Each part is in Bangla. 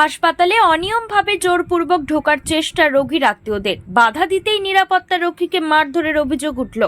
হাসপাতালে অনিয়মভাবে জোরপূর্বক ঢোকার চেষ্টা রোগীর আত্মীয়দের বাধা দিতেই নিরাপত্তা রক্ষীকে মারধরের অভিযোগ উঠল।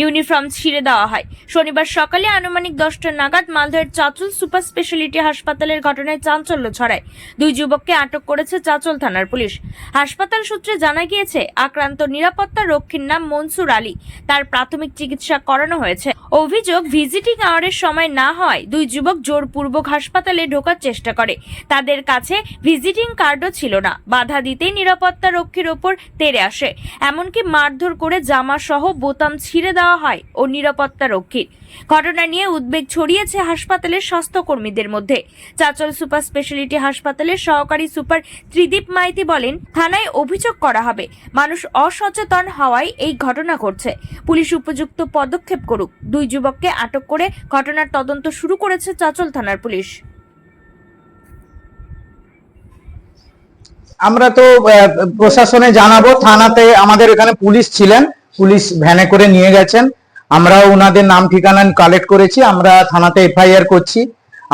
ইউনিফর্ম ছিঁড়ে দেওয়া হয়। শনিবার সকালে আনুমানিক দশটা নাগাদ মালদহের চাঁচল সুপার স্পেশালিটি হাসপাতালের ঘটনায় চাঞ্চল্য ছড়ায়। দুই যুবককে আটক করেছে চাঁচল থানার পুলিশ। হাসপাতাল সূত্রে জানা গিয়েছে, আক্রান্ত নিরাপত্তা রক্ষীর নাম মনসুর আলী। তার প্রাথমিক চিকিৎসা করানো হয়েছে। অভিযোগ, ভিজিটিং আওয়ারের সময় না হয় দুই যুবক জোরপূর্বক হাসপাতালে ঢোকার চেষ্টা করে। তাদের কাছে ভিজিটিং কার্ডও ছিল না। বাধা দিতেই নিরাপত্তা রক্ষীর ওপর তেড়ে আসে। এমনকি মারধর করে জামা সহ বোতাম ছিঁড়ে দেওয়া হয় ও নিরাপত্তা রক্ষীর। ঘটনা নিয়ে উদ্বেগ ছড়িয়েছে হাসপাতালের স্বাস্থ্যকর্মীদের মধ্যে। চাচল সুপার স্পেশালিটি হাসপাতালের সহকারী সুপার ত্রিদীপ মাইতি বলেন, থানায় অভিযোগ করা হবে। মানুষ অসচেতন হওয়ায় এই ঘটনা ঘটছে। পুলিশ উপযুক্ত পদক্ষেপ করুক। দুই যুবককে আটক করে ঘটনার তদন্ত শুরু করেছে চাচল থানার পুলিশ। আমরা তো প্রশাসনে জানাব, থানাতে আমাদের এখানে পুলিশ ছিলেন, পুলিশ ভ্যানে করে নিয়ে গেছেন। আমরাও ওনাদের নাম ঠিকানা কালেক্ট করেছি, আমরা থানাতে এফআইআর করছি।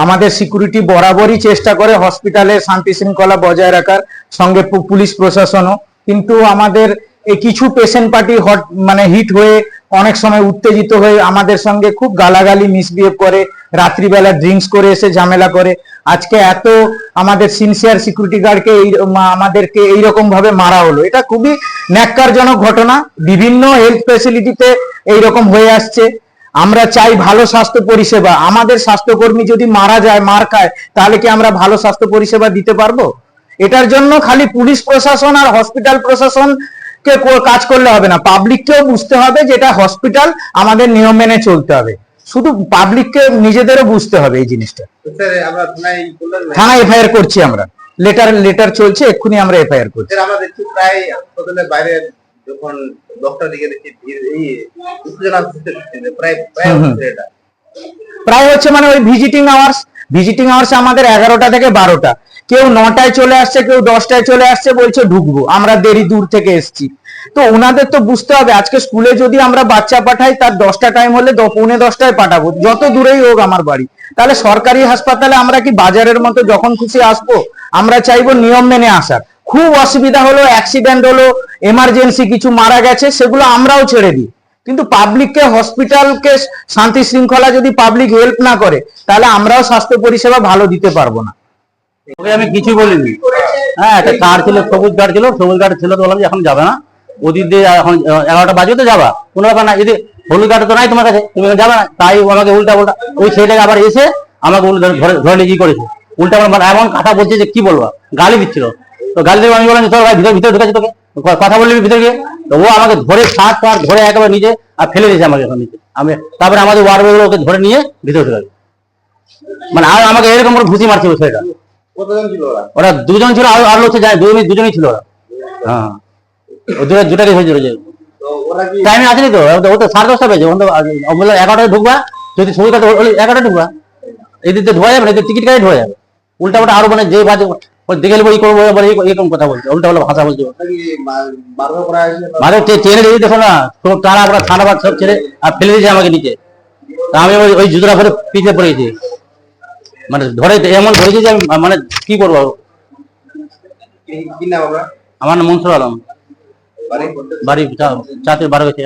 আমাদের সিকিউরিটি বরাবরই চেষ্টা করে হসপিটালে শান্তি শৃঙ্খলা বজায় রাখার, সঙ্গে পুলিশ প্রশাসনও। কিন্তু আমাদের এই কিছু পেশেন্ট পার্টি হট মানে হিট হয়ে অনেক সময় উত্তেজিত হয়ে আমাদের সঙ্গে খুব গালাগালি মিসবিহেভ করে, রাত্রিবেলা ড্রিঙ্কস করে এসে ঝামেলা করে। আজকে এত আমাদের সিনসিয়ার সিকিউরিটি গার্ডকে এই আমাদেরকে এইরকম ভাবে মারা হলো। এটা খুবই ন্যাক্কারজনক ঘটনা। বিভিন্ন হেলথ ফেসিলিটিতে এইরকম হয়ে আসছে। আমরা চাই ভালো স্বাস্থ্য পরিষেবা। আমাদের স্বাস্থ্যকর্মী যদি মারা যায়, মার খায়, তাহলে কি আমরা ভালো স্বাস্থ্য পরিষেবা দিতে পারব? এটার জন্য খালি পুলিশ প্রশাসন আর হসপিটাল প্রশাসন কে কাজ করলে হবে না। পাবলিককেও বুঝতে হবে যে এটা হসপিটাল আমাদের নিয়ম মেনে চলতে হবে। শুধু পাবলিককে নিজেদেরও বুঝতে হবে এই জিনিসটা। থানায় থানা এফআইআর করছি আমরা। লেটার লেটার চলছে এক্ষুনি আমরা এফআইআর করছি। আমরা দেখছি প্রায় হাসপাতালের বাইরে যখন ডক্টর দিকে দেখছি প্রায় প্রায় হচ্ছে মানে ওই ভিজিটিং আওয়ার্স ভিজিটিং আওয়ার্স আমাদের এগারোটা থেকে বারোটা। কেউ নটায় চলে আসছে, কেউ দশটায় চলে আসছে বলছে ঢুকবো, আমরা দেরি দূর থেকে এসছি। তো ওনাদের তো বুঝতে হবে, আজকে স্কুলে যদি আমরা বাচ্চা পাঠাই, তার দশটা টাইম হলে পৌনে দশটায় পাঠাবো, যত দূরেই হোক আমার বাড়ি। তাহলে সরকারি হাসপাতালে আমরা কি বাজারের মতো যখন খুশি আসব, আমরা চাইব নিয়ম মেনে আসার। খুব অসুবিধা হলো অ্যাক্সিডেন্ট হলো এমার্জেন্সি কিছু মারা গেছে, সেগুলো আমরাও ছেড়ে দিই। কিন্তু পাবলিককে হসপিটালকে শান্তি শৃঙ্খলা যদি পাবলিক হেল্প না করে, তাহলে আমরাও স্বাস্থ্য পরিষেবা ভালো দিতে পারব না। ওকে আমি কিছু বলিনি। হ্যাঁ একটা কার ছিল, সবুজ কার্ড ছিল, সবুজ কার্ড ছিল তো বললাম যে এখন যাবে না। ওদিক দিয়ে এখন এগারোটা বাজে তো যাবা। কোনো ব্যাপার না, যদি হলুদ কার্ড তো নাই তোমার কাছে, তুমি যাবে না, তাই আমাকে উল্টা উল্টা ওই ছেলেটাকে আবার এসে আমাকে উল্টা ধরে ধরে কি করেছে। উল্টা আমার মানে এমন কথা বলছে যে কি বলব, গালি দিচ্ছিল। তো গালি দেবে আমি বললাম তোর ভাই, ভিতরে ভিতরে ঢুকেছে তোকে। কথা বললি ভিতরে গিয়ে? তো ও আমাকে ধরে শার্ট ফাট ধরে একেবারে নিচে আর ফেলে দিয়েছে আমাকে এখন নিচে। আমি, তারপরে আমাদের ওয়ার্ড ওকে ধরে নিয়ে ভিতরে ঢুকে গেছে। মানে আর আমাকে এরকম করে ঘুষি মারছে ছেলেটা। ওরা? দুজন ছিল আর আর লোক যায় দুজনই দুজনই ছিল ওরা। হ্যাঁ। দুটো দুটাকে হয়েছিল যে টাইমে আসেনি তো? ও তো- সাড়ে দশটা আগে- বলল এগারোটায় ঢুকবা। যদি সময় কাটে ওই এগারোটায় ঢুকবা। এদিক দিয়ে ধোয়া যাবে না টিকিট কাটে ধোয়া যাবে। উল্টা উল্টা আরও মানে যে বাজে দেখে নেব এই করব এই- এরকম কথা বলছে উল্টা উল্টা ভাষা বলছে। ও। ওরা কি মা- মারধর করা হয়েছে বা- মাঝে ট্রে- ট্রেনে দিয়ে দেখো না তারা আমরা থানা বাদ সব ছেড়ে আর ফেলে দিয়েছে আমাকে নিচে। আমি ওই জুতোটা পরে পিছিয়ে পড়েছি মানে ধরে এমন ধরেছি যে আমি মানে কি করব? আমরা নাম মনসুর আলম। বাড়ি? বাড়ি চা- চাতের বারো গেছে